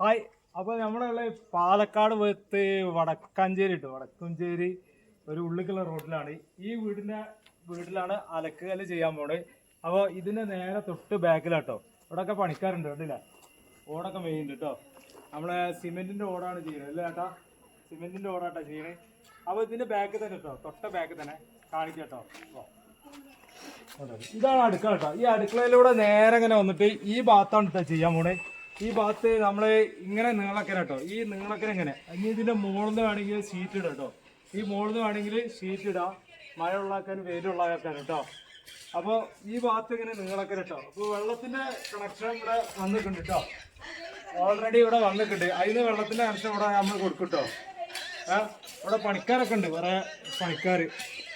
Hi അപ്പോൾ നമ്മളുള്ള പാലക്കാട് പോയത്ത് വടക്കാഞ്ചേരി ഇട്ടു? വടക്കഞ്ചേരി ഒരു ഉള്ളിക്കുള്ള റോഡിലാണ്. ഈ വീടിന്റെ വീട്ടിലാണ് അലക്കുകല്ല് ചെയ്യാൻ പോണത് അപ്പോൾ ഇതിന്റെ നേരെ തൊട്ട് ബാക്കിലാട്ടോ. ഇവിടെയൊക്കെ പണിക്കാരുണ്ട് കേട്ടില്ല ഓടൊക്കെ മെയിൻ കേട്ടോ നമ്മളെ സിമെന്റിന്റെ ഓടാണ് ചെയ്യുന്നത് അല്ലേ ചേട്ടാ സിമെന്റിന്റെ ഓടാട്ടോ ചെയ്യണേ. അപ്പോൾ ഇതിന്റെ ബാക്കിൽ തന്നെ കേട്ടോ തൊട്ട ബാക്കിൽ തന്നെ. കാണിക്കാം കേട്ടോ വാ. അതെ. ഇതാണ് അടുക്കള കേട്ടോ ഈ അടുക്കളയിലൂടെ നേരെ ഇങ്ങനെ വന്നിട്ട് ഈ ഭാഗത്താണ് കേട്ടോ ചെയ്യാൻ പോണേ. ഈ ഭാഗത്ത് നമ്മളെ ഇങ്ങനെ നീളക്കര കേട്ടോ ഈ നീളക്കര എങ്ങനെ ഇനി ഇതിന്റെ മുകളിൽ നിന്ന് വേണമെങ്കിൽ ഷീറ്റ് ഇടാം കേട്ടോ ഈ മുകളിൽ നിന്ന് വേണമെങ്കിൽ ഷീറ്റ് ഇടാം. മഴ ഉള്ളാക്കാനും വെയിലുള്ളാക്കാൻ കേട്ടോ അപ്പോൾ ഈ ഭാഗത്ത് ഇങ്ങനെ നീളക്കര കേട്ടോ അപ്പോൾ വെള്ളത്തിന്റെ കണക്ഷൻ ഇവിടെ വന്നിട്ടുണ്ട് കേട്ടോ ഓൾറെഡി ഇവിടെ വന്നിട്ടുണ്ട്. അതിന് വെള്ളത്തിന്റെ കണക്ഷൻ ഇവിടെ നമ്മൾ കൊടുക്കും കേട്ടോ ഇവിടെ പണിക്കാരൊക്കെ ഉണ്ട്. വേറെ പണിക്കാർ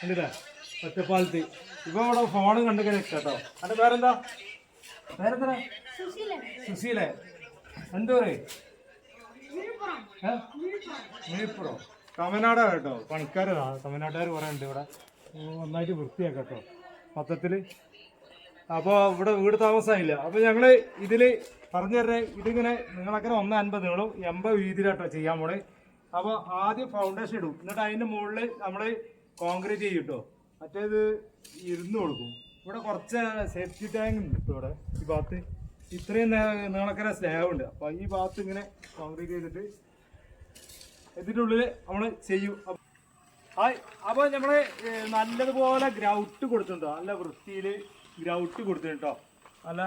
ഉണ്ടല്ലേ ഒറ്റപ്പാലത്ത്. ഇപ്പൊ ഇവിടെ ഫോൺ കണ്ടിങ്ങനെ കേട്ടോ അതിന്റെ പേരെന്താ? പേരെന്താ സുശീലേ എന്ത് പറയും മീപ്പുറം തമിഴ്നാടാ കേട്ടോ. പണിക്കാരാ. തമിഴ്നാട്ടുകാർ കുറെ ഉണ്ട് ഇവിടെ നന്നായിട്ട് വൃത്തിയാക്കാം കേട്ടോ. മൊത്തത്തിൽ അപ്പോൾ ഇവിടെ വീട് താമസമായില്ല അപ്പോൾ ഞങ്ങൾ ഇതിൽ പറഞ്ഞു തരണേ ഇതിങ്ങനെ നിങ്ങളക്കനെ ഒന്ന് അൻപത് നീളും എൺപത് വീതിയിലാട്ടോ ചെയ്യാൻ പോണേ. അപ്പോൾ ആദ്യം ഫൗണ്ടേഷൻ ഇടും. എന്നിട്ട് അതിന്റെ മുകളിൽ നമ്മൾ കോൺക്രീറ്റ് ചെയ്യും കേട്ടോ മറ്റേത് ഇരുന്ന് കൊടുക്കും. ഇവിടെ കുറച്ച് സേഫ്റ്റി ടാങ്ക് ഉണ്ട് ഇവിടെ ഈ ഭാഗത്ത്. ഇത്രയും നീളക്കര സ്ലാബ് ഉണ്ട് അപ്പോൾ ഈ ഭാഗത്ത് ഇങ്ങനെ കോൺക്രീറ്റ് ചെയ്തിട്ട് ഇതിന്റെ ഉള്ളിൽ നമ്മൾ ചെയ്യും. അപ്പൊ നമ്മൾ നല്ലതുപോലെ ഗ്രൗട്ട് കൊടുത്തിട്ടുണ്ടോ. നല്ല വൃത്തിയിൽ ഗ്രൗട്ട് കൊടുത്തിട്ടുണ്ടോ നല്ല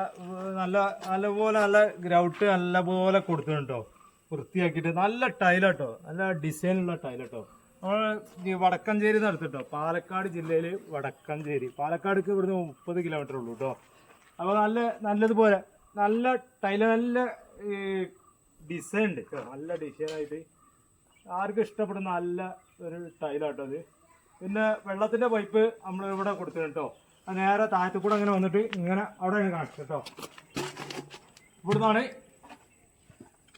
നല്ല നല്ലപോലെ നല്ല ഗ്രൗട്ട് നല്ലപോലെ കൊടുത്തിട്ടുണ്ടോ വൃത്തിയാക്കിയിട്ട് നല്ല ടൈലാട്ടോ നല്ല ഡിസൈനുള്ള ടൈലാട്ടോ നമ്മൾ വടക്കഞ്ചേരി നടത്തിട്ടോ പാലക്കാട് ജില്ലയിൽ വടക്കഞ്ചേരി. പാലക്കാടേക്ക് ഇവിടുന്ന് മുപ്പത് കിലോമീറ്റർ ഉള്ളൂ കേട്ടോ അപ്പോൾ നല്ല നല്ലതുപോലെ നല്ല ടൈൽ നല്ല ഡിസൈൻ ഉണ്ട് നല്ല ഡിസൈൻ ആയിട്ട് ആർക്കും ഇഷ്ടപ്പെടുന്ന നല്ല ഒരു ടൈലാട്ടോ അത് പിന്നെ വെള്ളത്തിന്റെ പൈപ്പ് നമ്മൾ ഇവിടെ കൊടുത്തിട്ടുണ്ട് കേട്ടോ. നേരെ താഴത്തു കൂടെ അങ്ങനെ വന്നിട്ട് ഇങ്ങനെ അവിടെ കാണിച്ചു കേട്ടോ. ഇവിടുന്നാണ്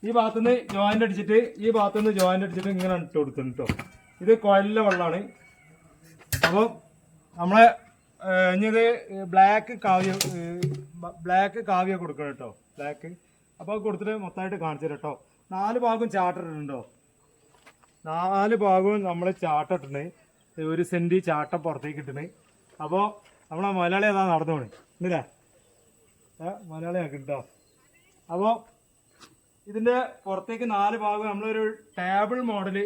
ഈ ഭാഗത്തുനിന്ന് ജോയിന്റ് അടിച്ചിട്ട് ഈ ഭാഗത്തുനിന്ന് ജോയിന്റ് അടിച്ചിട്ട് ഇങ്ങനെ ഇട്ട് കൊടുത്തിട്ടുണ്ട് കേട്ടോ. ഇത് കോയലിലെ വെള്ളമാണ്. അപ്പോൾ നമ്മളെ ഇനിയത് ബ്ലാക്ക് കാവ്യ ബ്ലാക്ക് കാവ്യ കൊടുക്കണം കേട്ടോ ബ്ലാക്ക് അപ്പോൾ കൊടുത്തിട്ട് മൊത്തമായിട്ട് കാണിച്ചു തരട്ടോ നാല് ഭാഗവും ചാട്ടിട്ടുണ്ടോ നാല് ഭാഗവും നമ്മൾ ചാട്ടിട്ടുണ്ട് ഒരു സെന്റ് ചാട്ടം പുറത്തേക്ക് ഇട്ടിട്ടുണ്ട്. അപ്പോൾ നമ്മളെ മലയാളി അതാ നടന്നു പോണേ. ഇല്ലേ ഏ മലയാളി ആക്കി കിട്ടോ അപ്പോൾ ഇതിന്റെ പുറത്തേക്ക് നാല് ഭാഗം നമ്മളൊരു ടേബിൾ മോഡൽ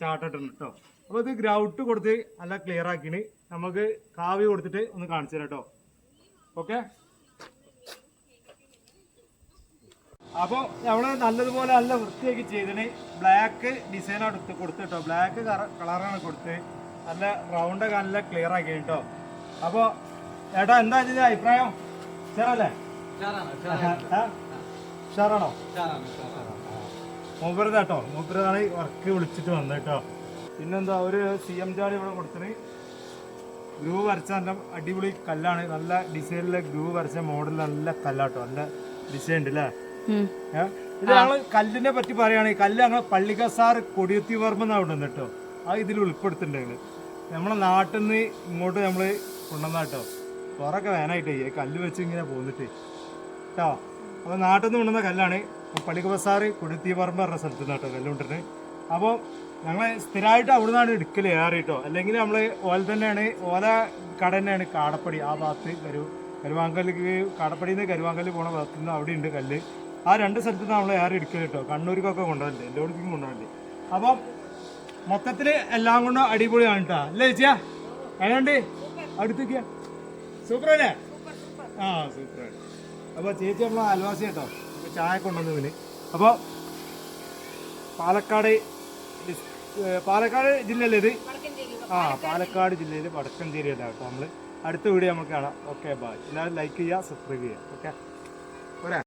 ചാട്ടിട്ടുണ്ട് കേട്ടോ അപ്പോൾ ഇത് ഗ്രൗട്ട് കൊടുത്ത് നല്ല ക്ലിയർ ആക്കിയിട്ട് നമുക്ക് കാവ്യ കൊടുത്തിട്ട് ഒന്ന് കാണിച്ചു തരാം കേട്ടോ ഓക്കെ അപ്പോൾ നമ്മൾ നല്ലതുപോലെ നല്ല വൃത്തിയാക്കി ചെയ്തിന്. ബ്ലാക്ക് ഡിസൈനാണ് എടുത്ത് കൊടുത്തിട്ടോ ബ്ലാക്ക് കളറാണ് കൊടുത്ത് നല്ല റൗണ്ട് ഒക്കെ നല്ല ക്ലിയർ ആക്കി കേട്ടോ അപ്പോൾ ഏട്ടാ എന്താ ചെയ്ത അഭിപ്രായം? ചേരല്ലേ ഉഷാറാണോ മൂപ്പരത് കേട്ടോ മൂപ്പരതാണ് വർക്ക് വിളിച്ചിട്ട് വന്നത് കേട്ടോ പിന്നെന്താ ഒരു സി എം ജാടി ഇവിടെ കൊടുത്തിന് ഗ്രൂവ് വരച്ച നല്ല അടിപൊളി കല്ലാണ്. നല്ല ഡിസൈനിലെ ഗ്രൂവ് വരച്ച മോഡൽ നല്ല കല്ലാട്ടോ നല്ല ഡിസൈൻ ഉണ്ട് അല്ലേ? ഇത് ഞങ്ങൾ കല്ലിനെ പറ്റി പറയുകയാണെങ്കിൽ കല്ല് ഞങ്ങൾ പള്ളിക്കസാർ കൊടിയത്തി വർമ്മ അവിടെ നിന്ന് കേട്ടോ. ആ ഇതിൽ ഉൾപ്പെടുത്തിട്ടുണ്ട് നമ്മളെ നാട്ടിൽ നിന്ന് ഇങ്ങോട്ട് നമ്മൾ കൊണ്ടുവന്നാട്ടോ കുറൊക്കെ വേനായിട്ടേ ഈ കല്ല് വെച്ച് ഇങ്ങനെ പോന്നിട്ട്. കേട്ടോ അപ്പോൾ നാട്ടിൽ നിന്ന് കൊണ്ടുവന്ന കല്ലാണ് പള്ളിക ബസാറ് കൊടുത്തി പറമ്പ് പറഞ്ഞ സ്ഥലത്ത് നിന്ന് കേട്ടോ കല്ലുകൊണ്ടിട്ട് അപ്പോൾ ഞങ്ങൾ സ്ഥിരമായിട്ട് അവിടെ നിന്നാണ് എടുക്കൽ ഏറെ അല്ലെങ്കിൽ നമ്മൾ ഓല തന്നെയാണ് ഓല കട തന്നെയാണ് കാടപ്പടി. ആ ഭാഗത്ത് കരു കരുവാങ്കല്ലിക്ക് കാടപ്പടിയിൽ നിന്ന് കരുവാങ്കല്ല് പോണ ഭാഗത്ത് നിന്ന് അവിടെ ഉണ്ട് കല്ല്. ആ രണ്ട് സ്ഥലത്ത് നമ്മൾ ഏറെ എടുക്കുക കേട്ടോ. കണ്ണൂർക്കൊക്കെ കൊണ്ടുപോകലുണ്ട് എല്ലായിടത്തേക്കും കൊണ്ടുപോകണ്ടേ അപ്പം മൊത്തത്തിൽ എല്ലാം കൊണ്ടും അടിപൊളിയാണ് കേട്ടോ അല്ലേ ചേച്ചിയാ? എങ്ങനെയുണ്ട്? അടുത്തേക്ക് സൂപ്പർ അല്ലേ ആ സൂപ്പർ അപ്പോൾ ചേച്ചി നമ്മളെ അൽവാസി കേട്ടോ. ചായ കൊണ്ടുവന്നു പിന്നെ അപ്പോൾ പാലക്കാട് പാലക്കാട് ജില്ലയിലെ ഇത്? ആ പാലക്കാട് ജില്ലയിൽ വടക്കഞ്ചേരി കേട്ടോ നമ്മൾ അടുത്ത വീഡിയോ നമുക്ക് കാണാം. ഓക്കെ ബൈ എല്ലാവരും ലൈക്ക് ചെയ്യുക സബ്സ്ക്രൈബ് ചെയ്യുക. ഓക്കെ?